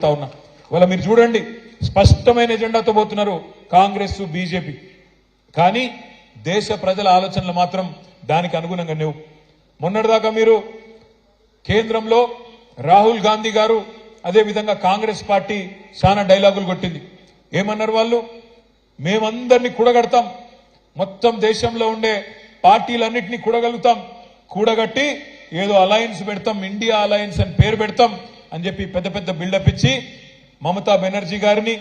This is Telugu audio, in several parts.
చెప్తా ఉన్నా. ఇవాళ మీరు చూడండి స్పష్టమైన ఎజెండాతో పోతున్నారు కాంగ్రెస్ బీజేపీ. కానీ దేశ ప్రజల ఆలోచనలు మాత్రం దానికి అనుగుణంగా లేవు. మొన్నటిదాకా మీరు కేంద్రంలో రాహుల్ గాంధీ గారు అదే విధంగా కాంగ్రెస్ పార్టీ చాలా డైలాగులు కొట్టింది. ఏమన్నారు వాళ్ళు? మేమందరినీ కూడగడతాం. మొత్తం దేశంలో ఉండే పార్టీలన్నింటినీ కూడగలుగుతాం. కూడగట్టి ఏదో అలయన్స్ పెడతాం ఇండియా అలయన్స్ అని పేరు పెడతాం. అని చెప్పి పెద్ద పెద్ద బిల్డప్ ఇచ్చి మమతా బెనర్జీ గారిని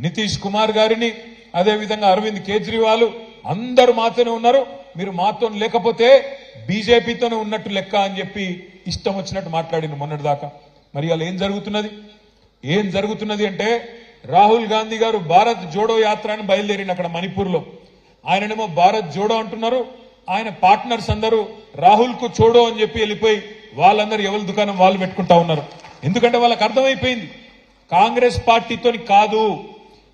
నితీష్ కుమార్ గారిని అదేవిధంగా అరవింద్ కేజ్రీవాల్ అందరూ మాతోనే ఉన్నారు. మీరు మాతో లేకపోతే బీజేపీతోనే ఉన్నట్టు లెక్క అని చెప్పి ఇష్టం వచ్చినట్టు మాట్లాడింది మొన్నటిదాకా. మరి అలా ఏం జరుగుతున్నది? ఏం జరుగుతున్నది అంటే రాహుల్ గాంధీ గారు భారత్ జోడో యాత్ర అని బయలుదేరింది అక్కడ మణిపూర్లో. ఆయననేమో భారత్ జోడో అంటున్నారు. ఆయన పార్ట్నర్స్ అందరూ రాహుల్కు చోడో అని చెప్పి వెళ్ళిపోయి వాళ్ళందరూ ఎవరి దుకాణం వాళ్ళు పెట్టుకుంటా ఉన్నారు. ఎందుకంటే వాళ్ళకి అర్థమైపోయింది. కాంగ్రెస్ పార్టీతోని కాదు.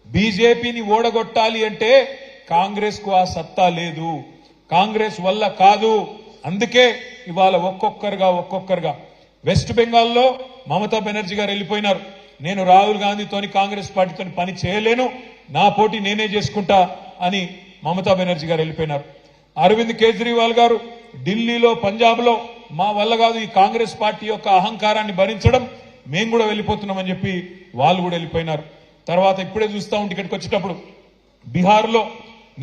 బీజేపీని ఓడగొట్టాలి అంటే కాంగ్రెస్కు ఆ సత్తా లేదు. కాంగ్రెస్ వల్ల కాదు. అందుకే ఇవాళ ఒక్కొక్కరుగా ఒక్కొక్కరుగా వెస్ట్ బెంగాల్లో మమతా బెనర్జీ గారు వెళ్ళిపోయినారు. నేను రాహుల్ గాంధీతోని కాంగ్రెస్ పార్టీతోని పని చేయలేను. నా పోటీ నేనే చేసుకుంటా అని మమతా బెనర్జీ గారు వెళ్ళిపోయినారు. అరవింద్ కేజ్రీవాల్ గారు ఢిల్లీలో పంజాబ్లో మా వల్ల కాదు ఈ కాంగ్రెస్ పార్టీ యొక్క అహంకారాన్ని భరించడం. మేము కూడా వెళ్ళిపోతున్నామని చెప్పి వాళ్ళు కూడా వెళ్ళిపోయినారు. తర్వాత ఇప్పుడే చూస్తా ఉంటే ఇక్కడికి వచ్చేటప్పుడు బీహార్లో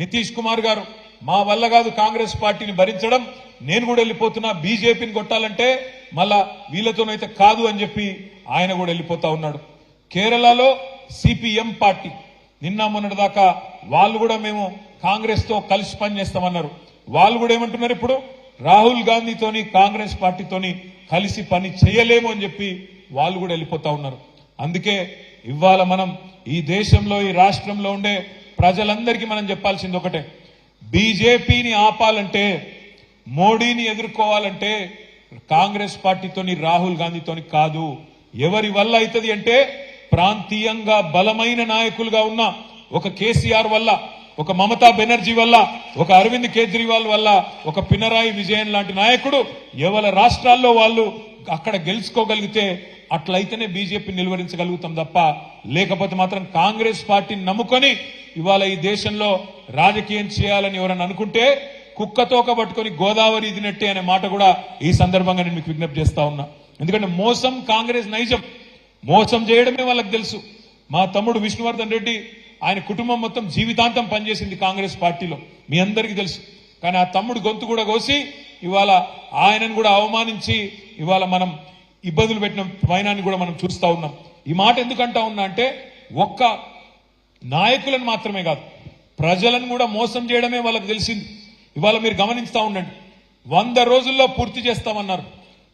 నితీష్ కుమార్ గారు మా వల్ల కాదు కాంగ్రెస్ పార్టీని భరించడం నేను కూడా వెళ్ళిపోతున్నా బీజేపీని కొట్టాలంటే మళ్ళా వీళ్ళతోనైతే కాదు అని చెప్పి ఆయన కూడా వెళ్ళిపోతా ఉన్నాడు. కేరళలో సిపిఎం పార్టీ నిన్న మొన్నటి దాకా వాళ్ళు కూడా మేము కాంగ్రెస్తో కలిసి పనిచేస్తామన్నారు. వాళ్ళు కూడా ఏమంటున్నారు ఇప్పుడు? రాహుల్ గాంధీతోని కాంగ్రెస్ పార్టీతోని కలిసి పని చేయలేము అని చెప్పి వాళ్ళు కూడా వెళ్ళిపోతా ఉన్నారు. అందుకే ఇవాళ మనం ఈ దేశంలో ఈ రాష్ట్రంలో ఉండే ప్రజలందరికీ మనం చెప్పాల్సింది ఒకటే. బీజేపీని ఆపాలంటే మోడీని ఎదుర్కోవాలంటే కాంగ్రెస్ పార్టీతోని రాహుల్ గాంధీతోని కాదు. ఎవరి వల్ల అవుతుంది అంటే ప్రాంతీయంగా బలమైన నాయకులుగా ఉన్న ఒక కేసీఆర్ వల్ల. ఒక మమతా బెనర్జీ వల్ల ఒక అరవింద్ కేజ్రీవాల్ వల్ల ఒక పినరాయి విజయన్ లాంటి నాయకుడు ఎవరి రాష్ట్రాల్లో వాళ్ళు అక్కడ గెలుచుకోగలిగితే అట్లయితేనే బీజేపీ నిలువరించగలుగుతాం తప్ప లేకపోతే మాత్రం కాంగ్రెస్ పార్టీని నమ్ముకొని ఇవాళ ఈ దేశంలో రాజకీయం చేయాలని ఎవరన్నా అనుకుంటే కుక్కతోక పట్టుకొని గోదావరి ఇదినట్టే అనే మాట కూడా ఈ సందర్భంగా నేను మీకు విజ్ఞప్తి చేస్తా ఉన్నా. ఎందుకంటే మోసం కాంగ్రెస్ నైజం. మోసం చేయడమే వాళ్ళకి తెలుసు. మా తమ్ముడు విష్ణువర్ధన్ రెడ్డి ఆయన కుటుంబం మొత్తం జీవితాంతం పనిచేసింది కాంగ్రెస్ పార్టీలో. మీ అందరికీ తెలుసు. కానీ ఆ తమ్ముడు గొంతు కూడా కోసి ఇవాళ ఆయనను కూడా అవమానించి ఇవాళ మనం ఇబ్బందులు పెట్టిన వైనాన్ని కూడా మనం చూస్తూ ఉన్నాం. ఈ మాట ఎందుకంటా ఉన్నా అంటే ఒక్క నాయకులను మాత్రమే కాదు ప్రజలను కూడా మోసం చేయడమే వాళ్ళకి తెలిసింది. ఇవాళ మీరు గమనిస్తూ ఉండండి. వంద రోజుల్లో పూర్తి చేస్తామన్నారు.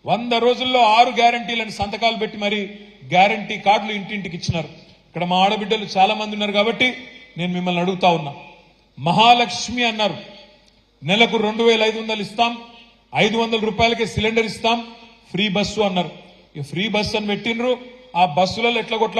వంద రోజుల్లో ఆరు గ్యారంటీలను సంతకాలు పెట్టి మరి గ్యారంటీ కార్డులు ఇంటింటికి ఇచ్చినారు. ఇక్కడ మా ఆడబిడ్డలు చాలా మంది ఉన్నారు కాబట్టి నేను మిమ్మల్ని అడుగుతా ఉన్నా. మహాలక్ష్మి అన్నారు నెలకు రెండు వేల ఐదు వందలు ఇస్తాం ఐదు వందల రూపాయలకే సిలిండర్ ఇస్తాం ఫ్రీ బస్సు అన్నారు. ఈ ఫ్రీ బస్సు అని పెట్టినరు ఆ బస్సులలో ఎట్లా కొట్లా